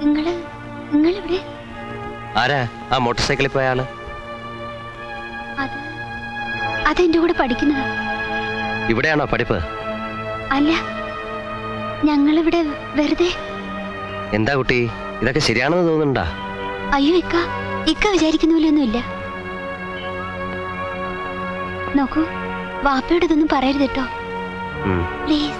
നിങ്ങൾ നിങ്ങളിവിടെ? ആരാ? ആ മോട്ടോർ സൈക്കിളിൽ പോയ ആൾ? അത് അതെന്റെ കൂടെ പഠിക്കുന്നതാ. ഇവിടെയാണോ പഠിപ്പ്? അല്ല ഞങ്ങളിവിടെ വെറുതെ. എന്താ കുട്ടി? ഇതൊക്കെ ശരിയാണെന്ന് തോന്നുന്നുണ്ടാ? അയ്യോ ഇക്ക ഇക്ക വിചാരിക്കുന്ന പോലെയൊന്നുമില്ല. നോക്കൂ വാപ്പയോട് ഇതൊന്നും പറയരുത് കേട്ടോ. പ്ലീസ്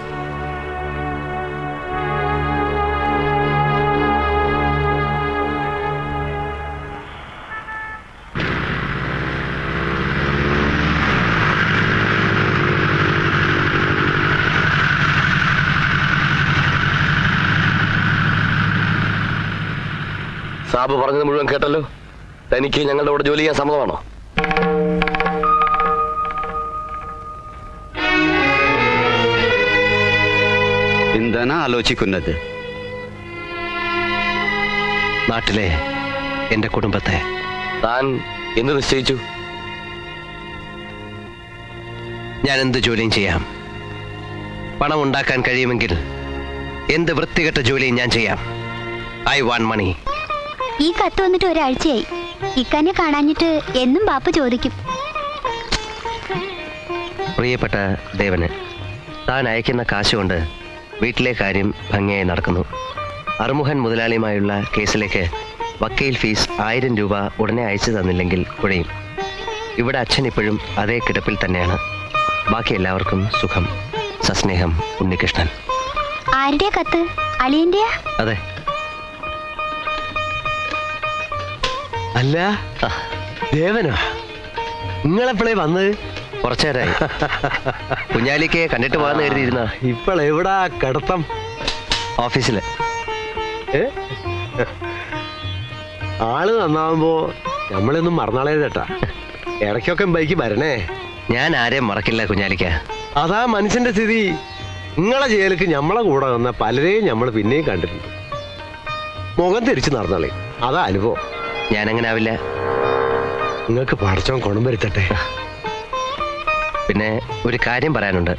സാബ് പറഞ്ഞത് മുഴുവൻ കേട്ടല്ലോ? തനിക്ക് ഞങ്ങളുടെ കൂടെ ജോലി ചെയ്യാൻ സമ്മതമാണോ? എന്താണ് ആലോചിക്കുന്നത്? നാട്ടിലെ എന്റെ കുടുംബത്തെ താൻ എന്ത് നിശ്ചയിച്ചു? ഞാൻ എന്ത് ജോലിയും ചെയ്യാം? പണം ഉണ്ടാക്കാൻ കഴിയുമെങ്കിൽ എന്ത് വൃത്തികെട്ട ജോലിയും ഞാൻ ചെയ്യാം? I want money. ഈ കത്ത് വന്നിട്ട് ഒരാഴ്ചയായി. ഇക്കാനെ കാണാഞ്ഞിട്ട് എന്നും ബാപ്പ ചോദിക്കും. പ്രിയപ്പെട്ട ദേവന് താൻ അയക്കുന്ന കാശുകൊണ്ട് വീട്ടിലെ കാര്യം ഭംഗിയായി നടക്കുന്നു. അറുമുഖൻ മുതലാളിയുമായുള്ള കേസിലേക്ക് വക്കീൽ ഫീസ് ആയിരം രൂപ ഉടനെ അയച്ചു തന്നില്ലെങ്കിൽ കുഴയും. ഇവിടെ അച്ഛൻ ഇപ്പോഴും അതേ കിടപ്പിൽ തന്നെയാണ്. ബാക്കി എല്ലാവർക്കും സുഖം. സസ്നേഹം ഉണ്ണികൃഷ്ണൻ. ആരുടെ കത്ത്? അളിയന്റെയാ? അതെ. അല്ല ദേവനോ? നിങ്ങളെപ്പോഴേ വന്നത്? കുറച്ചു നേരമായി കുഞ്ഞാലിക്ക് കണ്ടിട്ട് പോകാന്ന് കരുതിയിരുന്ന? ഇപ്പോൾ കടത്തം? കിടത്തം ഓഫീസിൽ ആൾ നന്നാവുമ്പോ നമ്മളൊന്നും മറന്നാളേതേട്ടാ ഇടയ്ക്കൊക്കെ ബൈക്ക് വരണേ. ഞാൻ ആരെയും മറക്കില്ല കുഞ്ഞാലിക്ക. അതാ മനുഷ്യന്റെ സ്ഥിതി. നിങ്ങളെ ജയിലിക്ക് നമ്മളെ കൂടെ വന്ന പലരെയും നമ്മൾ പിന്നെയും കണ്ടിട്ടുണ്ട്. മുഖം തിരിച്ചു നടന്നളേ. അതാ അനുഭവം. ഞാനങ്ങനെ ആവില്ല. നിങ്ങൾക്ക് പഠിച്ചോ കുണം വരുത്തട്ടെ. പിന്നെ ഒരു കാര്യം പറയാനുണ്ട്.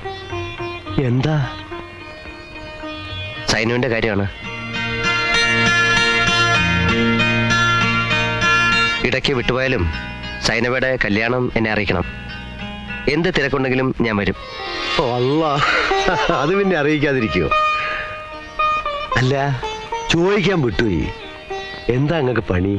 എന്താ? സൈനുവിന്റെ കാര്യമാണ്. ഇടയ്ക്ക് വിട്ടുപോയാലും സൈനവയുടെ കല്യാണം എന്നെ അറിയിക്കണം. എന്ത് തിരക്കുണ്ടെങ്കിലും ഞാൻ വരും. ഓ, അല്ല അത് പിന്നെ അറിയിക്കാതിരിക്കോ അല്ല ചോദിക്കാൻ വിട്ടുപോയി. എന്താ അങ്ങക്ക് പണി?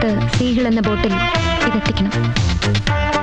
സ്റ്റാൻഡിനടുത്ത് സീഹിൾ എന്ന ബോട്ടിൽ ഇതെത്തിക്കണം.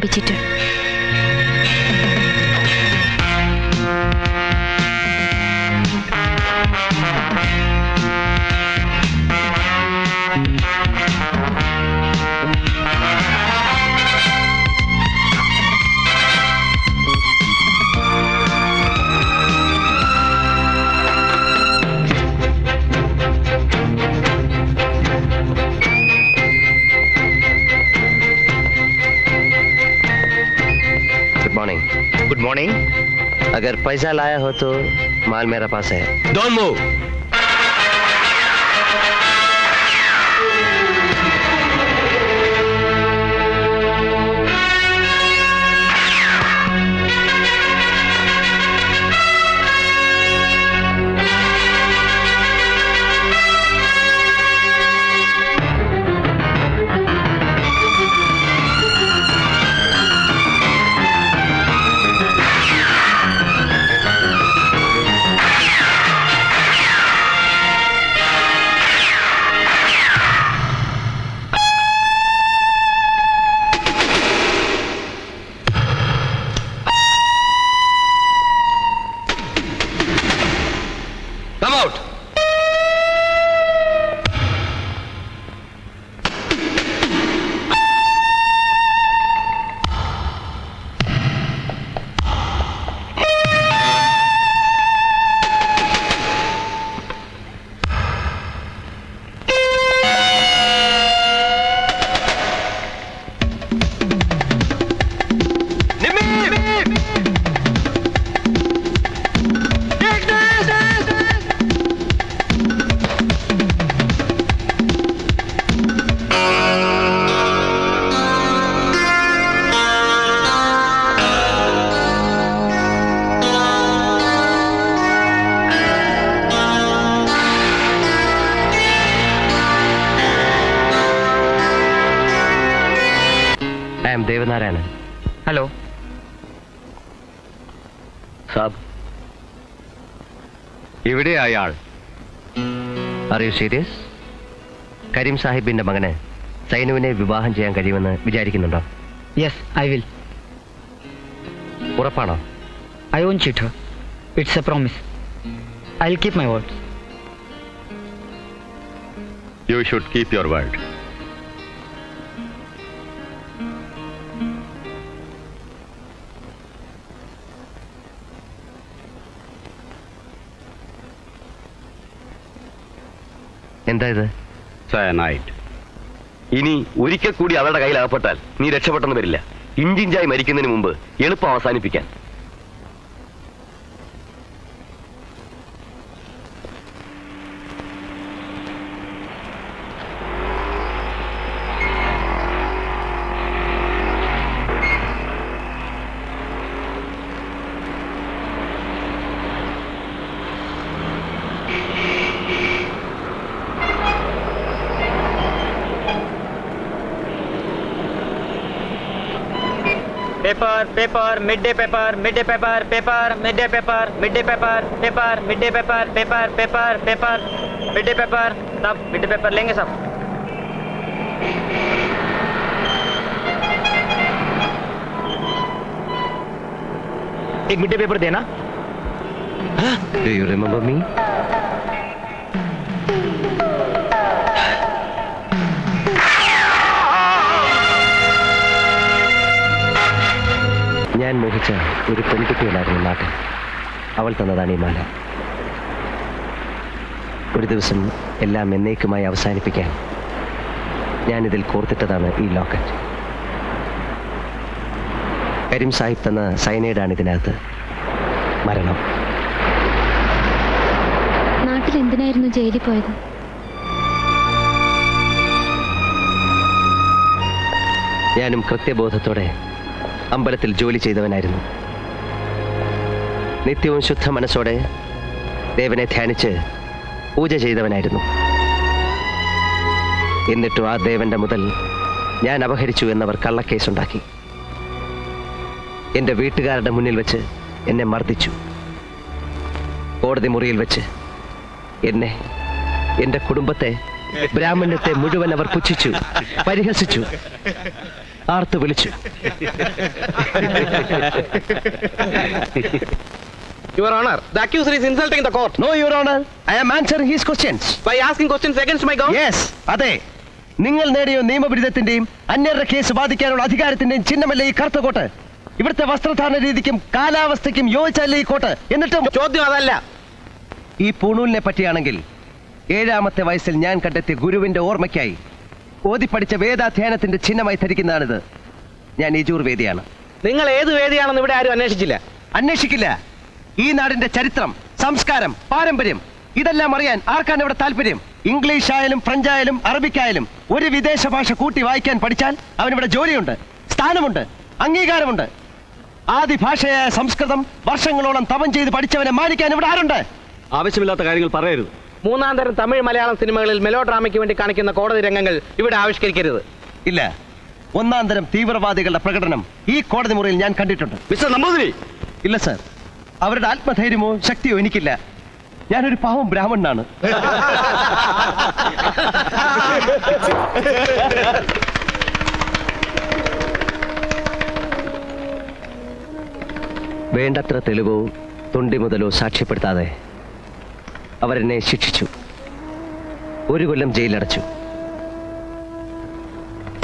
competitor. अगर पैसा लाया हो तो माल मेरा पास है। Don't move out! Are you serious Karim സാഹിബിന്റെ മകന് സൈനുവിനെ വിവാഹം ചെയ്യാൻ കഴിയുമെന്ന് വിചാരിക്കുന്നുണ്ടോ? യെസ് ഐ വിൽ ഉറപ്പാണോ? I own chit it's a promise I will keep my word you should keep your word എന്താ ഇത് സയനൈറ്റ് ഇനി ഒരിക്കൽ കൂടി അവരുടെ കയ്യിൽ അകപ്പെട്ടാൽ നീ രക്ഷപ്പെട്ടെന്ന് വരില്ല. ഇഞ്ചിഞ്ചായി മരിക്കുന്നതിന് മുമ്പ് എളുപ്പം അവസാനിപ്പിക്കാൻ. Paper mid day paper mid day paper paper mid day paper mid day paper paper mid day paper paper paper paper mid day paper, सब मिड डे पेपर लेंगे सब। एक मिड डे पेपर देना। डू यू रिमेम्बर मी ഞാൻ മോഹിച്ച ഒരു പെൺകുട്ടിയുണ്ടായിരുന്നു നാട്ടിൽ. അവൾ തന്നതാണ് ഈ മാല. ഒരു ദിവസം എല്ലാം എന്നേക്കുമായി അവസാനിപ്പിക്കാൻ ഞാനിതിൽ കോർത്തിട്ടതാണ് ഈ ലോക്കറ്റ്. കരീം സാഹിബ് തന്ന സൈനൈഡാണ് ഇതിനകത്ത്. മരണം. നാട്ടിൽ എന്തിനായിരുന്നു ജയിലിൽ പോയത്? ഞാനും കൃത്യബോധത്തോടെ അമ്പലത്തിൽ ജോലി ചെയ്തവനായിരുന്നു. നിത്യവും ശുദ്ധ മനസ്സോടെ ദേവനെ ധ്യാനിച്ച് പൂജ ചെയ്തവനായിരുന്നു. എന്നിട്ടും ആ ദേവന്റെ മുതൽ ഞാൻ അപഹരിച്ചു എന്നവർ കള്ളക്കേസുണ്ടാക്കി. എന്റെ വീട്ടുകാരുടെ മുന്നിൽ വെച്ച് എന്നെ മർദ്ദിച്ചു. കോടതി മുറിയിൽ വെച്ച് എന്നെ എന്റെ കുടുംബത്തെ ബ്രാഹ്മണ്യത്തെ മുഴുവൻ അവർ പുച്ഛിച്ചു പരിഹസിച്ചു. ആർത്ത് വിളിച്ചു. Your Honor, the accuser is insulting the court. No your honour I am answering his questions by asking questions against my gown. Yes അതെ. നിങ്ങൾ നേടിയ നിയമവിരുദ്ധത്തിന്റെയും അന്യരുടെ കേസ് വാദിക്കാനുള്ള അധികാരത്തിന്റെയും ചിഹ്നമല്ലേ ഈ കറുത്ത കോട്ട്? ഇവിടുത്തെ വസ്ത്രധാരണ രീതിക്കും കാലാവസ്ഥയ്ക്കും യോജിച്ചല്ലേ ഈ കോട്ട്? എന്നിട്ടും ചോദ്യം അതല്ല. ഈ പൂണൂലിനെ പറ്റിയാണെങ്കിൽ ഏഴാമത്തെ വയസ്സിൽ ഞാൻ കണ്ടെത്തിയ ഗുരുവിന്റെ ഓർമ്മയ്ക്കായി ഓതിപ്പടിച്ച വേദാധ്യയനത്തിന്റെ ചിഹ്നമായി ധരിക്കുന്നതാണിത്. ഞാൻ യജൂർവേദിയാണ് നിങ്ങൾ ഏത് വേദിയാണെന്ന് ഇവിടെ ആരും അന്വേഷിച്ചില്ല. അന്വേഷിക്കില്ല. ഈ നാടിന്റെ ചരിത്രം സംസ്കാരം പാരമ്പര്യം ഇതെല്ലാം അറിയാൻ ആർക്കാണ് ഇവിടെ താല്പര്യം? ഇംഗ്ലീഷ് ആയാലും ഫ്രഞ്ച് ആയാലും അറബിക്കായാലും ഒരു വിദേശ ഭാഷ കൂട്ടി വായിക്കാൻ പഠിച്ചാൽ അവനിവിടെ ജോലിയുണ്ട് സ്ഥാനമുണ്ട് അംഗീകാരമുണ്ട്. ആദി ഭാഷയായ സംസ്കൃതം വർഷങ്ങളോളം തപം ചെയ്ത് പഠിച്ചവനെ മാനിക്കാൻ ഇവിടെ ആരുണ്ട്? ആവശ്യമില്ലാത്ത കാര്യങ്ങൾ പറയരുത്. മൂന്നാം തരം തമിഴ് മലയാളം സിനിമകളിൽ മെലോ ഡ്രാമയ്ക്ക് വേണ്ടി കാണിക്കുന്ന കോടതി രംഗങ്ങൾ ഇവിടെ ആവിഷ്കരിക്കരുത്. ഇല്ല. ഒന്നാം തരം തീവ്രവാദികളുടെ പ്രകടനം ഈ കോടതി മുറിയിൽ ഞാൻ കണ്ടിട്ടുണ്ട്. മിസ്റ്റർ നമ്പൂതിരി! ഇല്ല സർ. അവരുടെ ആത്മധൈര്യമോ ശക്തിയോ എനിക്കില്ല. ഞാനൊരു പാവം ബ്രാഹ്മണനാണ്. വേണ്ടത്ര തെളിവോ തൊണ്ടി മുതലോ സാക്ഷ്യപ്പെടുത്താതെ. അവരെന്നെ ശിക്ഷിച്ചു. ഒരു കൊല്ലം ജയിലടച്ചു.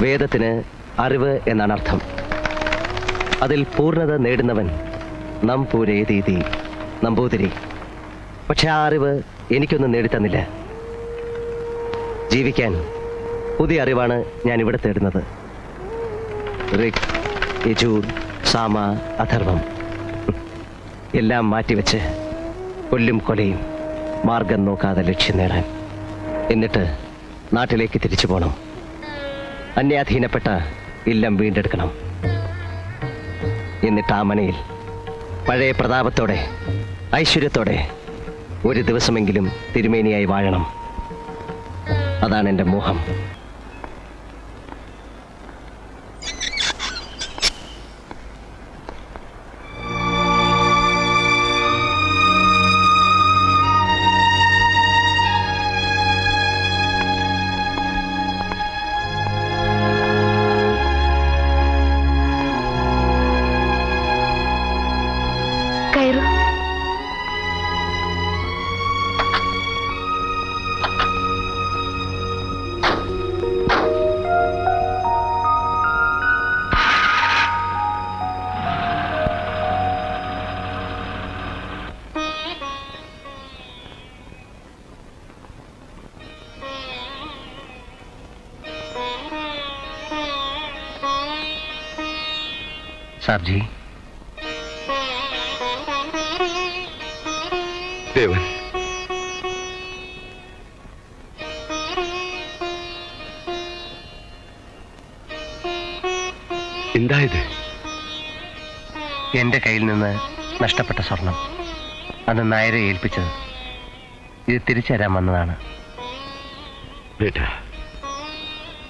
വേദത്തിന് അറിവ് എന്നാണ് അർത്ഥം. അതിൽ പൂർണത നേടുന്നവൻ നമ്പൂരേതീതി നമ്പൂതിരി. പക്ഷെ ആ അറിവ് എനിക്കൊന്നും നേടിത്തന്നില്ല. ജീവിക്കാൻ പുതിയ അറിവാണ് ഞാൻ ഇവിടെ തേടുന്നത്. ഋഗ് യജൂർ സാമ അഥർവം. എല്ലാം മാറ്റിവെച്ച് കൊല്ലും കൊലയും. മാർഗം നോക്കാതെ ലക്ഷ്യം നേടാൻ. എന്നിട്ട് നാട്ടിലേക്ക് തിരിച്ചു പോകണം അന്യാധീനപ്പെട്ട ഇല്ലം വീണ്ടെടുക്കണം. എന്നിട്ട് ആ മനയിൽ പഴയ പ്രതാപത്തോടെ ഐശ്വര്യത്തോടെ ഒരു ദിവസമെങ്കിലും തിരുമേനിയായി വാഴണം. അതാണ് എന്റെ മോഹം. സാബ് ജി देवन എന്താ ഇത് എൻ്റെ കയ്യിൽ നിന്ന് നഷ്ടപ്പെട്ട സ്വർണം അത് നായരെ ഏൽപ്പിച്ചത് ഇത് തിരിച്ചു തരാൻ വന്നതാണ് बेटा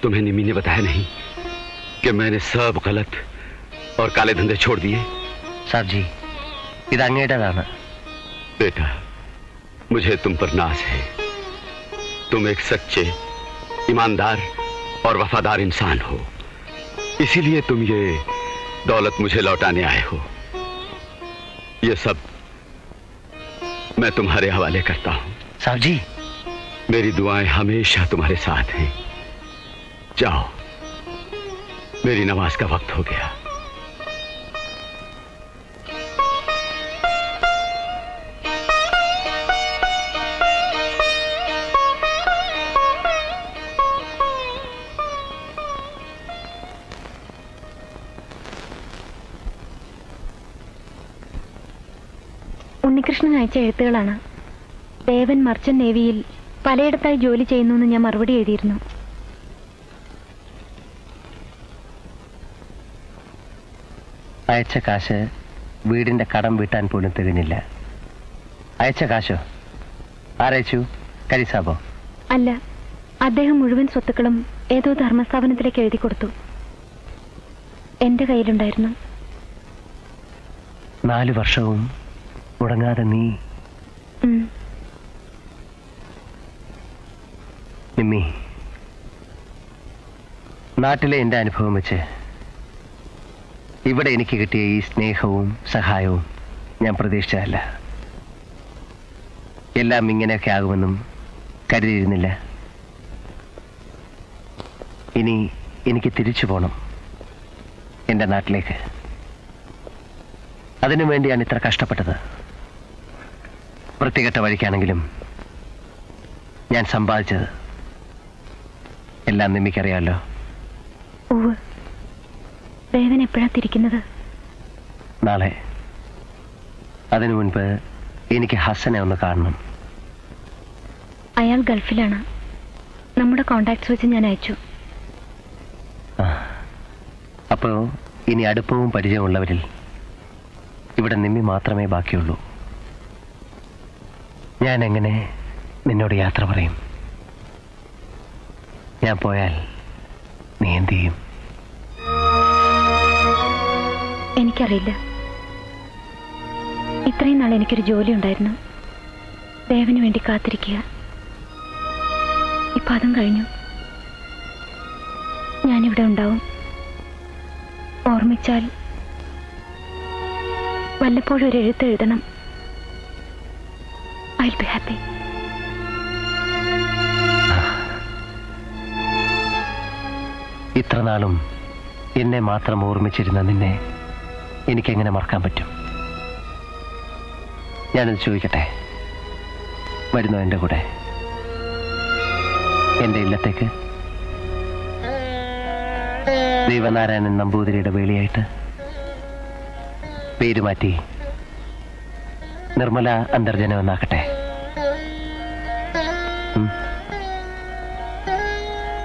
तुम्हें निमी ने बताया नहीं कि मैंने सब गलत और काले धंधे छोड़ दिए। साहब जी इधर बेटा मुझे तुम पर नाज है। तुम एक सच्चे ईमानदार और वफादार इंसान हो। इसीलिए तुम ये दौलत मुझे लौटाने आए हो। ये सब मैं तुम्हारे हवाले करता हूँ। साहब जी। मेरी दुआएँ हमेशा तुम्हारे साथ हैं। जाओ मेरी नमाज़ का वक्त हो गया। ഉണ്ണികൃഷ്ണൻ എഴുത്തുകളാണ്. ദേവൻ മർച്ചൻ നേവിയിൽ പലയിടത്തായി ജോലി ചെയ്യുന്നു എന്ന് ഞാൻ മറുപടി എഴുതിയിരുന്നു. അയച്ച കാശ് വീടിന്റെ കടം വീട്ടാൻ പോലും തികഞ്ഞില്ല അയച്ച കാശോ? ആരയച്ചു? കരിസാബോ? അല്ല അദ്ദേഹം മുഴുവൻ സ്വത്തുക്കളും ഏതോ ധർമ്മസ്ഥാപനത്തിലേക്ക് എഴുതി കൊടുത്തു. എന്റെ കയ്യിലുണ്ടായിരുന്നു. നാല് വർഷവും മുടങ്ങാതെ നീ. നിമ്മി നാട്ടിലെ എന്റെ അനുഭവം വെച്ച് ഇവിടെ എനിക്ക് കിട്ടിയ ഈ സ്നേഹവും സഹായവും ഞാൻ പ്രതീക്ഷിച്ചതല്ല. എല്ലാം ഇങ്ങനെയൊക്കെ ആകുമെന്നും കരുതിയിരുന്നില്ല. ഇനി എനിക്ക് തിരിച്ചു പോകണം എന്റെ നാട്ടിലേക്ക്. അതിനു വേണ്ടിയാണ് ഇത്ര കഷ്ടപ്പെട്ടത്. വൃത്തികെട്ട വഴിക്കാണെങ്കിലും ഞാൻ സമ്പാദിച്ചത് എല്ലാം നിമ്മിക്കറിയാമല്ലോ വേദന ദേവൻ എപ്പോഴാ തിരിക്കുന്നത്? നാളെ. അതിനു മുൻപ് എനിക്ക് ഹസനെ ഒന്ന് കാണണം. അയാൾ ഗൾഫിലാണ്. നമ്മുടെ കോണ്ടാക്ട്സ് വെച്ച് ഞാൻ അയച്ചു. അപ്പോൾ അപ്പോ ഇനി അടുപ്പവും പരിചയമുള്ളവരിൽ ഇവിടെ നിമ്മി മാത്രമേ ബാക്കിയുള്ളൂ. ഞാൻ എങ്ങനെ നിന്നോട് യാത്ര പറയും? ഞാൻ പോയാൽ നീ എന്ത് ചെയ്യും? എനിക്കറിയില്ല. ഇത്രയും നാൾ എനിക്കൊരു ജോലി ഉണ്ടായിരുന്നു. ദേവന് വേണ്ടി കാത്തിരിക്കുക. ഇപ്പൊ അതും കഴിഞ്ഞു. ഞാനിവിടെ ഉണ്ടാവും. ഓർമ്മിച്ചാൽ വല്ലപ്പോഴും ഒരു എഴുത്ത് എഴുതണം. ഐ ബി ഹാപ്പി ഇത്ര നാളും എന്നെ മാത്രം ഓർമ്മിച്ചിരുന്ന നിന്നെ എനിക്കെങ്ങനെ മറക്കാൻ പറ്റും? ഞാനത് ചോദിക്കട്ടെ? വരുന്നോ എന്റെ കൂടെ? എന്റെ ഇല്ലത്തേക്ക്? ദൈവനാരായണൻ നമ്പൂതിരിയുടെ വേളിയായിട്ട്? പേര് മാറ്റി നിർമ്മല അന്തർജനം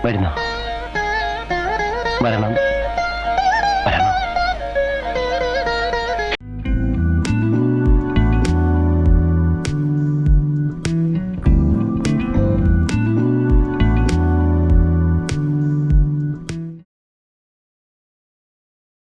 വരുന്നോ. വരണം.